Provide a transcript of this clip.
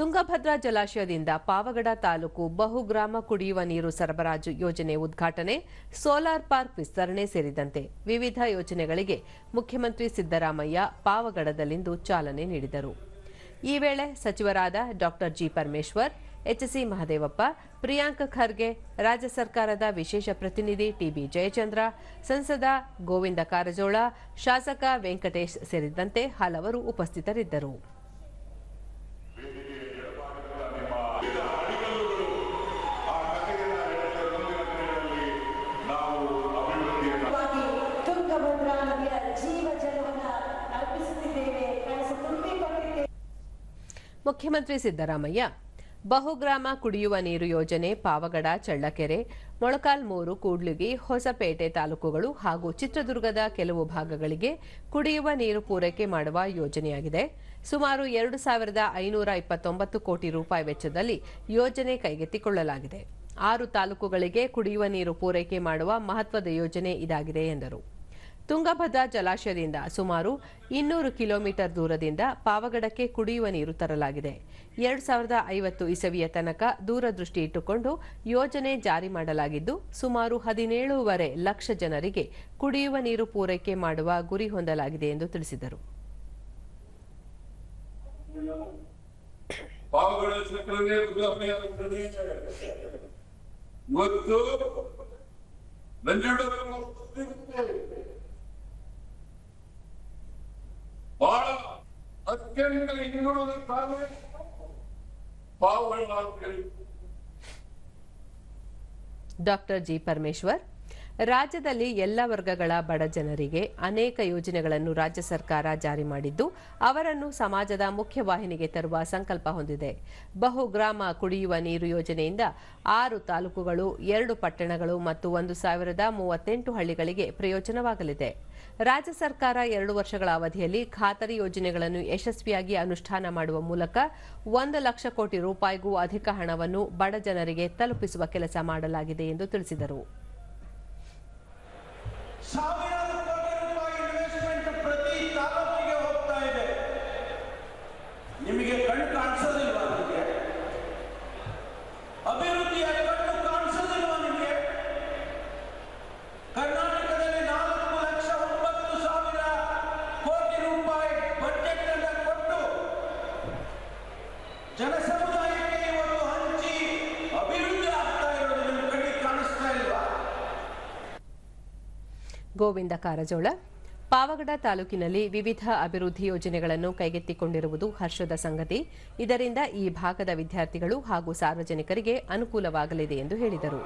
ತುಂಗಭದ್ರಾ ಜಲಾಶಯದಿಂದ ಪಾವಗಡ ತಾಲೂಕು ಬಹುಗ್ರಾಮ ಕುಡಿಯುವ ನೀರು ಸರಬರಾಜು ಯೋಜನೆ ಉದ್ಘಾಟನೆ, ಸೋಲಾರ್ ಪಾರ್ಕ್ ವಿಸ್ತರಣೆ ಸೇರಿದಂತೆ ವಿವಿಧ ಯೋಜನೆಗಳಿಗೆ ಮುಖ್ಯಮಂತ್ರಿ ಸಿದ್ದರಾಮಯ್ಯ ಪಾವಗಡದಲ್ಲಿಂದು ಚಾಲನೆ ನೀಡಿದರು. ಈ ವೇಳೆ ಸಚಿವರಾದ doctor G Parameshwar HC Mahadevappa, Priyank Kharge, ರಾಜ್ಯ ಸರ್ಕಾರದ ವಿಶೇಷ ಪ್ರತಿನಿಧಿ ಟಿಬಿ ಜಯಚಂದ್ರ, ಸಂಸದ ಗೋವಿಂದ ಕಾರಜೋಳ, ಶಾಸಕ ವೆಂಕಟೇಶ್ ಸೇರಿದಂತೆ ಹಲವರು ಉಪಸ್ಥಿತರಿದ್ದರು. ಮುಖ್ಯಮಂತ್ರಿ ಸಿದ್ದರಾಮಯ್ಯ, ಬಹುಗ್ರಾಮ ಕುಡಿಯುವ ನೀರು ಯೋಜನೆ, ಪಾವಗಡ, ಚಳ್ಳಕೆರೆ ಮೊಳಕಾಲ್ಮೂರು ಕೂಡ್ಲಿಗಿ, ಹೊಸಪೇಟೆ ತಾಲೂಕುಗಳು ಹಾಗೂ ಚಿತ್ರದುರ್ಗದ ಕೆಲವು ಭಾಗಗಳಿಗೆ ಕುಡಿಯುವ ನೀರು ಪೂರೈಕೆ ಮಾಡುವ ಯೋಜನೆಯಾಗಿದೆ. ಸುಮಾರು ಎರಡು ಸಾವಿರದ ಐನೂರ ಇಪ್ಪತ್ತೊಂಬತ್ತು ಕೋಟಿ ರೂಪಾಯಿ ವೆಚ್ಚದಲ್ಲಿ ಯೋಜನೆ ಕೈಗೆತ್ತಿಕೊಳ್ಳಲಾಗಿದೆ. ಆರು ತಾಲೂಕುಗಳಿಗೆ ಕುಡಿಯುವ ನೀರು ಪೂರೈಕೆ ಮಾಡುವ ಮಹತ್ವದ ಯೋಜನೆ ಇದಾಗಿದೆ ಎಂದರು. ತುಂಗಭದ್ರಾ ಜಲಾಶಯದಿಂದ ಸುಮಾರು ಇನ್ನೂರು ಕಿಲೋಮೀಟರ್ ದೂರದಿಂದ ಪಾವಗಡಕ್ಕೆ ಕುಡಿಯುವ ನೀರು ತರಲಾಗಿದೆ. ಎರಡು ಸಾವಿರದ ಐವತ್ತು ಇಸವಿಯ ತನಕ ದೂರದೃಷ್ಟಿ ಇಟ್ಟುಕೊಂಡು ಯೋಜನೆ ಜಾರಿ ಮಾಡಲಾಗಿದ್ದು, ಸುಮಾರು ಹದಿನೇಳೂವರೆ ಲಕ್ಷ ಜನರಿಗೆ ಕುಡಿಯುವ ನೀರು ಪೂರೈಕೆ ಮಾಡುವ ಗುರಿ ಹೊಂದಲಾಗಿದೆ ಎಂದು ತಿಳಿಸಿದರು. ಮತ್ತು ಅತ್ಯಂತ ಹಿಂದುಳಿದ ತಾಲೂಕು ಪಾವಗಡ ಅಂತ ಹೇಳಿ ಡಾಕ್ಟರ್ ಜಿ ಪರಮೇಶ್ವರ್ ರಾಜ್ಯದಲ್ಲಿ ಎಲ್ಲ ವರ್ಗಗಳ ಬಡ ಜನರಿಗೆ ಅನೇಕ ಯೋಜನೆಗಳನ್ನು ರಾಜ್ಯ ಸರ್ಕಾರ ಜಾರಿ ಮಾಡಿದ್ದು, ಅವರನ್ನು ಸಮಾಜದ ಮುಖ್ಯವಾಹಿನಿಗೆ ತರುವ ಸಂಕಲ್ಪ ಹೊಂದಿದೆ. ಬಹುಗ್ರಾಮ ಕುಡಿಯುವ ನೀರು ಯೋಜನೆಯಿಂದ ಆರು ತಾಲೂಕುಗಳು, ಎರಡು ಪಟ್ಟಣಗಳು ಮತ್ತು ಒಂದು ಸಾವಿರದ ಮೂವತ್ತೆಂಟು ಹಳ್ಳಿಗಳಿಗೆ ಪ್ರಯೋಜನವಾಗಲಿದೆ. ರಾಜ್ಯ ಸರ್ಕಾರ ಎರಡು ವರ್ಷಗಳ ಅವಧಿಯಲ್ಲಿ ಖಾತರಿ ಯೋಜನೆಗಳನ್ನು ಯಶಸ್ವಿಯಾಗಿ ಅನುಷ್ಠಾನ ಮಾಡುವ ಮೂಲಕ ಒಂದು ಲಕ್ಷ ಕೋಟಿ ರೂಪಾಯಿಗೂ ಅಧಿಕ ಹಣವನ್ನು ಬಡ ಜನರಿಗೆ ತಲುಪಿಸುವ ಕೆಲಸ ಮಾಡಲಾಗಿದೆ ಎಂದು ತಿಳಿಸಿದರು. ನಿಮಗೆ ಕಣ್ಣು ಕಾಣಿಸೋದಿಲ್ಲ ನಿಮಗೆ? ಅಭಿವೃದ್ಧಿಯ ಕಣ್ಣು ಕಾಣಿಸೋದಿಲ್ಲ ನಿಮಗೆ? ಕರ್ನಾಟಕದಲ್ಲಿ ನಾಲ್ಕು ಲಕ್ಷ ಒಂಬತ್ತು ಸಾವಿರ ಕೋಟಿ ರೂಪಾಯಿ ಬಜೆಟ್ ಅನ್ನು ಕೊಟ್ಟು ಜನಸಮುದಾಯಕ್ಕೆ ಇವತ್ತು ಹಂಚಿ ಅಭಿವೃದ್ಧಿ ಆಗ್ತಾ ಇರೋದು ನಿಮ್ಗೆ ಕಣ್ಣಿಗೆ ಕಾಣಿಸ್ತಾ ಇಲ್ವಾ? ಗೋವಿಂದ ಕಾರಜೋಳ ಪಾವಗಡ ತಾಲೂಕಿನಲ್ಲಿ ವಿವಿಧ ಅಭಿವೃದ್ಧಿ ಯೋಜನೆಗಳನ್ನು ಕೈಗೆತ್ತಿಕೊಂಡಿರುವುದು ಹರ್ಷದ ಸಂಗತಿ. ಇದರಿಂದ ಈ ಭಾಗದ ವಿದ್ಯಾರ್ಥಿಗಳು ಹಾಗೂ ಸಾರ್ವಜನಿಕರಿಗೆ ಅನುಕೂಲವಾಗಲಿದೆ ಎಂದು ಹೇಳಿದರು.